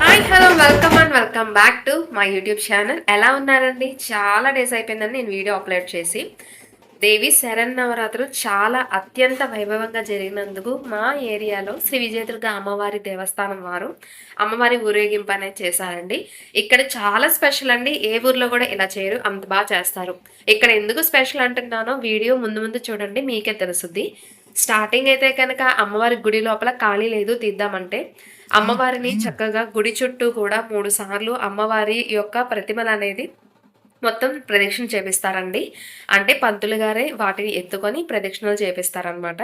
Hi hello welcome and welcome back to మా YouTube channel ఎలా ఉన్నారండి? చాలా డేస్ అయిపోయిందని నేను వీడియో అప్లోడ్ చేసి. దేవి శరన్నవరాత్రులు చాలా అత్యంత వైభవంగా జరిగినందుకు మా ఏరియాలో శ్రీ విజయదుర్గ అమ్మవారి దేవస్థానం వారు అమ్మవారి ఊరేగింపు అనేది చేశారండి. ఇక్కడ చాలా స్పెషల్ అండి. ఏ ఊర్లో కూడా ఇలా చేయరు. అంత బాగా చేస్తారు. ఇక్కడ ఎందుకు స్పెషల్ అంటున్నానో వీడియో ముందు ముందు చూడండి మీకే తెలుస్తుంది స్టార్టింగ్ అయితే కనుక అమ్మవారి గుడి లోపల ఖాళీ లేదు తీద్దామంటే అమ్మవారిని చక్కగా గుడి చుట్టూ కూడా మూడు సార్లు అమ్మవారి యొక్క ప్రతిమలు అనేది మొత్తం ప్రదక్షిణ చేపిస్తారండి. అంటే పంతులు గారే వాటిని ఎత్తుకొని ప్రదక్షిణలు చేపిస్తారనమాట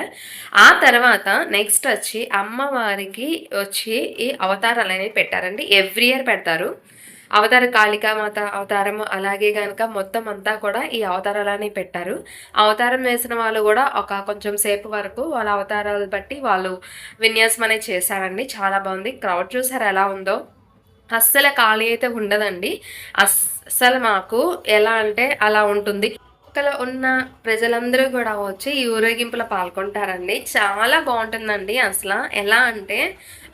ఆ తర్వాత నెక్స్ట్ వచ్చి అమ్మవారికి వచ్చి ఈ అవతారాలు అనేవి పెట్టారండి. ఎవ్రీ ఇయర్ పెడతారు. అవతార కాళికామాత అవతారం అలాగే కనుక మొత్తం అంతా కూడా ఈ అవతారాలనే పెట్టారు. అవతారం వేసిన వాళ్ళు కూడా ఒక కొంచెం సేపు వరకు వాళ్ళ అవతారాలు బట్టి వాళ్ళు విన్యాసం అనేది చేశారండి. చాలా బాగుంది. క్రౌడ్ చూసారు ఎలా ఉందో? అస్సలు ఖాళీ అయితే ఉండదండి. అస్సలు మాకు ఎలా అంటే అలా ఉంటుంది. చుట్టుపక్కల ఉన్న ప్రజలందరూ కూడా వచ్చి ఈ ఊరేగింపులో పాల్గొంటారండి. చాలా బాగుంటుందండి అసలు. ఎలా అంటే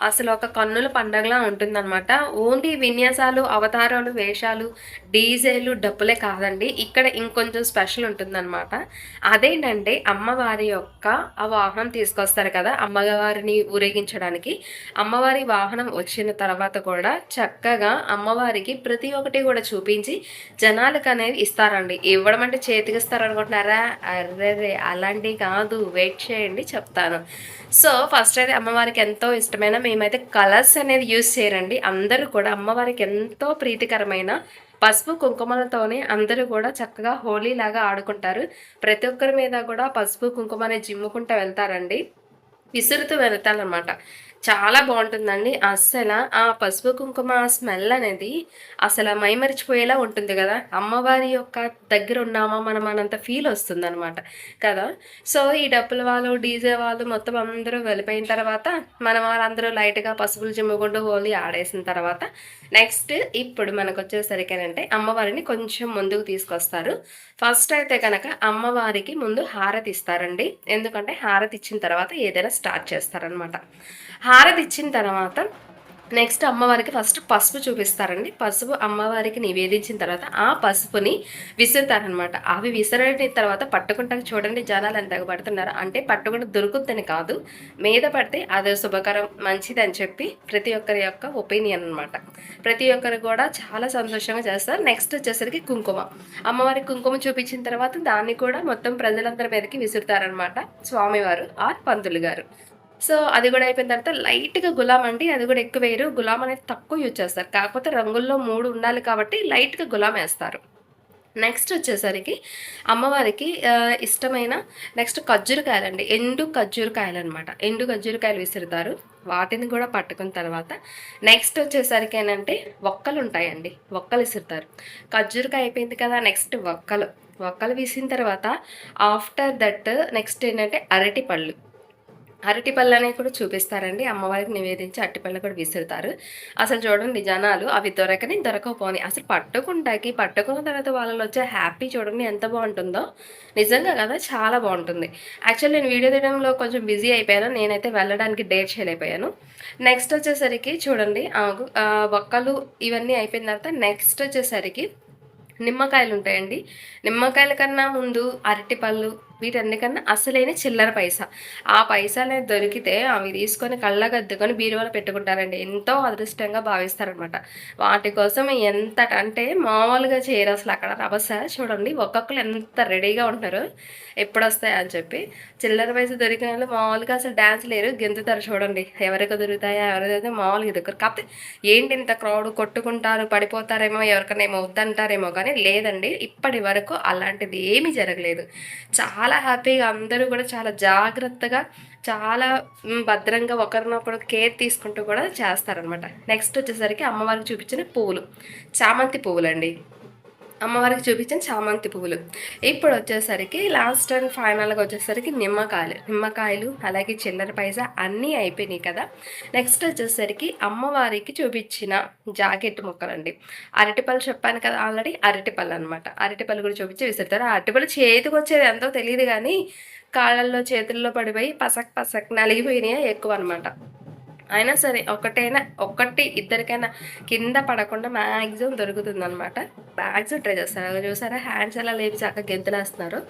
అసలు ఒక కన్నుల పండగలా ఉంటుందన్నమాట. ఓన్లీ విన్యాసాలు అవతారాలు వేషాలు డీజేలు డప్పులే కాదండి. ఇక్కడ ఇంకొంచెం స్పెషల్ ఉంటుందన్నమాట. అదేంటంటే అమ్మవారి యొక్క ఆ వాహనం తీసుకొస్తారు కదా అమ్మవారిని ఊరేగించడానికి. అమ్మవారి వాహనం వచ్చిన తర్వాత కూడా చక్కగా అమ్మవారికి ప్రతి ఒక్కటి కూడా చూపించి జనాలకు అనేది ఇస్తారండి. ఇవ్వడం అంటే చేతి వెతికిస్తారు అనుకుంటున్నారా అరే అలాంటివి కాదు. వెయిట్ చేయండి చెప్తాను. సో ఫస్ట్ అయితే అమ్మవారికి ఎంతో ఇష్టమైన మేమైతే కలర్స్ అనేది యూజ్ చేయరండి. అందరూ కూడా అమ్మవారికి ఎంతో ప్రీతికరమైన పసుపు కుంకుమలతోనే అందరూ కూడా చక్కగా హోలీ లాగా ఆడుకుంటారు. ప్రతి ఒక్కరి మీద కూడా పసుపు కుంకుమ అనేది జిమ్ముకుంటూ వెళ్తారండి. విసురుతూ వెళ్తారనమాట చాలా బాగుంటుందండి. అస్సలు ఆ పసుపు కుంకుమ స్మెల్ అనేది అసలు మైమరిచిపోయేలా ఉంటుంది కదా. అమ్మవారి యొక్క దగ్గర ఉన్నామా మనం అనంత ఫీల్ వస్తుంది అనమాట కదా. సో ఈ డప్పుల వాళ్ళు డీజే వాళ్ళు మొత్తం అందరూ వెళ్ళిపోయిన తర్వాత మనం వాళ్ళందరూ లైట్గా పసుపులు చిమ్ముకుంటూ హోలీ ఆడేసిన తర్వాత నెక్స్ట్ ఇప్పుడు మనకు వచ్చేసరికి అమ్మవారిని కొంచెం ముందుకు తీసుకొస్తారు. ఫస్ట్ అయితే కనుక అమ్మవారికి ముందు హారతి ఇస్తారండి. ఎందుకంటే హారతి ఇచ్చిన తర్వాత ఏదైనా స్టార్ట్ చేస్తారనమాట హారతి ఇచ్చిన తర్వాత నెక్స్ట్ అమ్మవారికి ఫస్ట్ పసుపు చూపిస్తారండి. పసుపు అమ్మవారికి నివేదించిన తర్వాత ఆ పసుపుని విసురుతారనమాట అవి విసిరిన తర్వాత పట్టుకుంటాక చూడండి జనాలు ఎంత పడుతున్నారు అంటే పట్టుకుంటే దొరుకుద్దని కాదు మీద పడితే అదే శుభకరం మంచిది అని చెప్పి ప్రతి ఒక్కరి యొక్క ఒపీనియన్ అనమాట ప్రతి ఒక్కరు కూడా చాలా సంతోషంగా చేస్తారు. నెక్స్ట్ వచ్చేసరికి కుంకుమ. అమ్మవారికి కుంకుమ చూపించిన తర్వాత దాన్ని కూడా మొత్తం ప్రజలందరి మీదకి విసురుతారనమాట స్వామివారు ఆర్ పంతులు గారు. సో అది కూడా అయిపోయిన తర్వాత లైట్గా గులాం అండి. అది కూడా ఎక్కువ వేయరు. గులాం అనేది తక్కువ యూజ్ చేస్తారు. కాకపోతే రంగుల్లో మూడు ఉండాలి కాబట్టి లైట్గా గులాం వేస్తారు. నెక్స్ట్ వచ్చేసరికి అమ్మవారికి ఇష్టమైన నెక్స్ట్ ఖర్జూరకాయలండి ఎండు ఖర్జూరకాయలు అనమాట ఎండు ఖర్జూరకాయలు విసురుతారు. వాటిని కూడా పట్టుకున్న తర్వాత నెక్స్ట్ వచ్చేసరికి ఏంటంటే ఒక్కలు ఉంటాయండి ఒక్కలు విసురుతారు. ఖర్జూరకాయ అయిపోయింది కదా నెక్స్ట్ ఒక్కలు ఒక్కలు విసిన తర్వాత ఆఫ్టర్ దట్ నెక్స్ట్ ఏంటంటే అరటి పళ్ళు అరటిపళ్ళు అనేవి కూడా చూపిస్తారండి. అమ్మవారికి నివేదించి అరటిపళ్ళు కూడా విసురుతారు. అసలు చూడండి జనాలు అవి దొరకని దొరకకపోని అసలు పట్టుకుంటాకి పట్టుకున్న తర్వాత వాళ్ళలో వచ్చే హ్యాపీ చూడండి ఎంత బాగుంటుందో. నిజంగా కదా చాలా బాగుంటుంది. యాక్చువల్లీ నేను వీడియో తీయడంలో కొంచెం బిజీ అయిపోయాను. నేనైతే వెళ్ళడానికి డేట్ చేయలేకపోయాను. నెక్స్ట్ వచ్చేసరికి చూడండి ఒక్కలు ఇవన్నీ అయిపోయిన తర్వాత నెక్స్ట్ వచ్చేసరికి నిమ్మకాయలు ఉంటాయండి. నిమ్మకాయల కన్నా ముందు అరటిపళ్ళు వీటన్నికన్నా అసలైన చిల్లర పైసా. ఆ పైసలు దొరికితే అవి తీసుకొని కళ్ళగద్దుకొని బీరువాలో పెట్టుకుంటారండి. ఎంతో అదృష్టంగా భావిస్తారనమాట వాటి కోసం ఎంత అంటే మామూలుగా చేయరు అసలు అక్కడ రభస చూడండి ఒక్కొక్కరు ఎంత రెడీగా ఉంటారు ఎప్పుడు వస్తాయి అని చెప్పి. చిల్లర పైస దొరికిన వాళ్ళు మామూలుగా అసలు డ్యాన్స్ లేరు గెంతుతారు చూడండి. ఎవరికి దొరుకుతాయా ఎవరిదైతే మామూలుగా దొరకరు కాకపోతే ఏంటి ఇంత క్రౌడ్ కొట్టుకుంటారు పడిపోతారేమో ఎవరికైనా ఏమో వద్దంటారేమో కానీ లేదండి. ఇప్పటి వరకు అలాంటిది ఏమీ జరగలేదు. చాలా చాలా హ్యాపీగా అందరూ కూడా చాలా జాగ్రత్తగా చాలా భద్రంగా ఒకరినొకరు కేర్ తీసుకుంటూ కూడా చేస్తారనమాట నెక్స్ట్ వచ్చేసరికి అమ్మవారికి చూపించిన పువ్వులు చామంతి పువ్వులండి అమ్మవారికి చూపించిన చామంతి పువ్వులు. ఇప్పుడు వచ్చేసరికి లాస్ట్ అండ్ ఫైనల్గా వచ్చేసరికి నిమ్మకాయలు. నిమ్మకాయలు అలాగే చిల్లర పైసా అన్నీ అయిపోయినాయి కదా. నెక్స్ట్ వచ్చేసరికి అమ్మవారికి చూపించిన జాకెట్ ముక్కలండి. అరటిపళ్ళు చెప్పాను కదా ఆల్రెడీ అరటిపళ్ళు అనమాట అరటిపళ్ళు కూడా చూపించి విసురుతారు. అరటిపళ్ళు చేతికి వచ్చేది ఎంతో తెలియదు కానీ కాళ్ళల్లో చేతుల్లో పడిపోయి పసక్ పసక్ నలిగిపోయినాయి ఎక్కువ అనమాట అయినా సరే ఒకటైనా ఒకటి ఇద్దరికైనా కింద పడకుండా మ్యాక్సిమం దొరుకుతుంది అనమాట మ్యాక్సిమం ట్రై చేస్తారు. చూసారా? హ్యాండ్స్ ఎలా లేపి చక్కగా గెంతులేస్తున్నారు.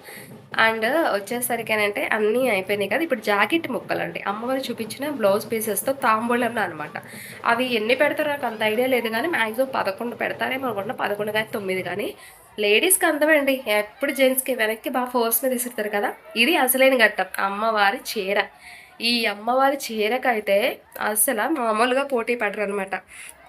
అండ్ వచ్చేసరికేనంటే అన్నీ అయిపోయినాయి కదా. ఇప్పుడు జాకెట్ ముక్కలు అండి అమ్మవారు చూపించిన బ్లౌజ్ పీసెస్తో తాంబూలంలో అనమాట అవి ఎన్ని పెడతారో నాకు అంత ఐడియా లేదు కానీ మ్యాక్సిమం పదకొండు పెడతారేమో అనుకుంటున్నా. పదకొండు కానీ తొమ్మిది కానీ. లేడీస్కి అందమండి ఎప్పుడు జెంట్స్కి వెనక్కి బాగా ఫోర్స్ మీద ఇస్తారు కదా. ఇది అసలైన ఘట్టం. అమ్మవారి చీర. ఈ అమ్మవారి చీరకైతే అసలు మామూలుగా పోటీ పడరు అనమాట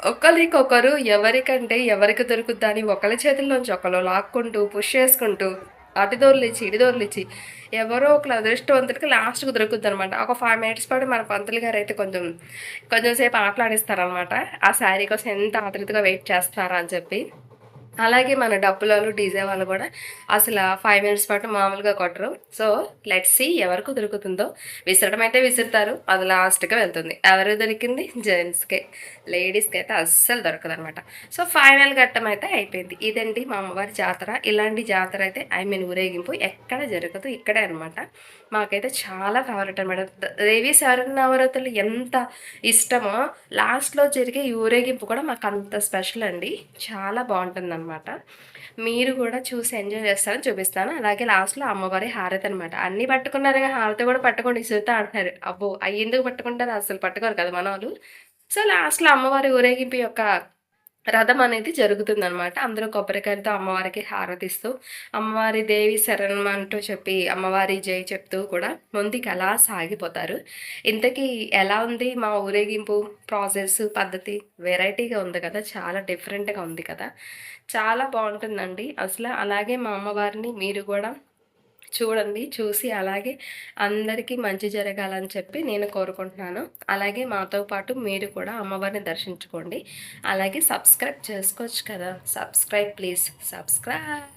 ఒకరికొకరు ఎవరికంటే ఎవరికి దొరుకుద్దని ఒకరి చేతుల్లోంచి ఒకరు లాక్కుంటూ పుష్ చేసుకుంటూ అటు దొర్లిచ్చి ఇటు దొర్లిచ్చి ఎవరో ఒకరు అదృష్టవంతుడికి లాస్ట్కి దొరుకుద్ది అనమాట ఒక ఫైవ్ మినిట్స్ పాటు మన పంతులు గారు అయితే కొంచెం కొంచెం సేపు ఆటలాడిస్తారనమాట ఆ శారీ కోసం ఎంత ఆతృతగా వెయిట్ చేస్తారా అని చెప్పి. అలాగే మన డప్పులలో డీజే వాళ్ళు కూడా అసలు ఫైవ్ మినిట్స్ పాటు మామూలుగా కొట్టరు. సో లెట్ సి ఎవరికి దొరుకుతుందో. విసరడం అయితే విసురుతారు. అది లాస్ట్గా వెళ్తుంది. ఎవరు దొరికింది? జెంట్స్కే లేడీస్కి అయితే అస్సలు దొరకదు అనమాట సో ఫైనల్ ఘట్టం అయితే అయిపోయింది. ఇదండి మా అమ్మవారి జాతర. ఇలాంటి జాతర అయితే ఐ మీన్ ఊరేగింపు ఎక్కడ జరగదు. ఇక్కడే అనమాట మాకైతే చాలా ఫేవరెట్ అనమాట దేవి నవరాత్రులు ఎంత ఇష్టమో లాస్ట్లో జరిగే ఈ ఊరేగింపు కూడా మాకు అంత స్పెషల్ అండి. చాలా బాగుంటుంది అనమాట మీరు కూడా చూసి ఎంజాయ్ చేస్తారని చూపిస్తాను. అలాగే లాస్ట్లో అమ్మవారి హారతి అనమాట అన్నీ పట్టుకున్నారు హారతి కూడా పట్టుకోండి ఇసురుతా అంటున్నారు. అబ్బో అవి ఎందుకు పట్టుకుంటారు? అసలు పట్టుకోరు కదా మన వాళ్ళు సో లాస్ట్లో అమ్మవారి ఊరేగింపు యొక్క రథం అనేది జరుగుతుంది అనమాట అందరూ కొబ్బరికాయలతో అమ్మవారికి హారతిస్తూ అమ్మవారి దేవి శరణం అంటూ చెప్పి అమ్మవారి జై చెప్తూ కూడా ముందుకు అలా సాగిపోతారు. ఇంతకీ ఎలా ఉంది మా ఊరేగింపు ప్రాసెస్ పద్ధతి? వెరైటీగా ఉంది కదా చాలా డిఫరెంట్గా ఉంది కదా. చాలా బాగుంటుందండి. అసలు అలాగే మా అమ్మవారిని మీరు కూడా చూడండి చూసి అలాగే అందరికీ మంచి జరగాలని చెప్పి నేను కోరుకుంటున్నాను. అలాగే మాతో పాటు మీరు కూడా అమ్మవారిని దర్శించుకోండి. అలాగే సబ్స్క్రైబ్ చేసుకోవచ్చు కదా. Subscribe please. సబ్స్క్రైబ్.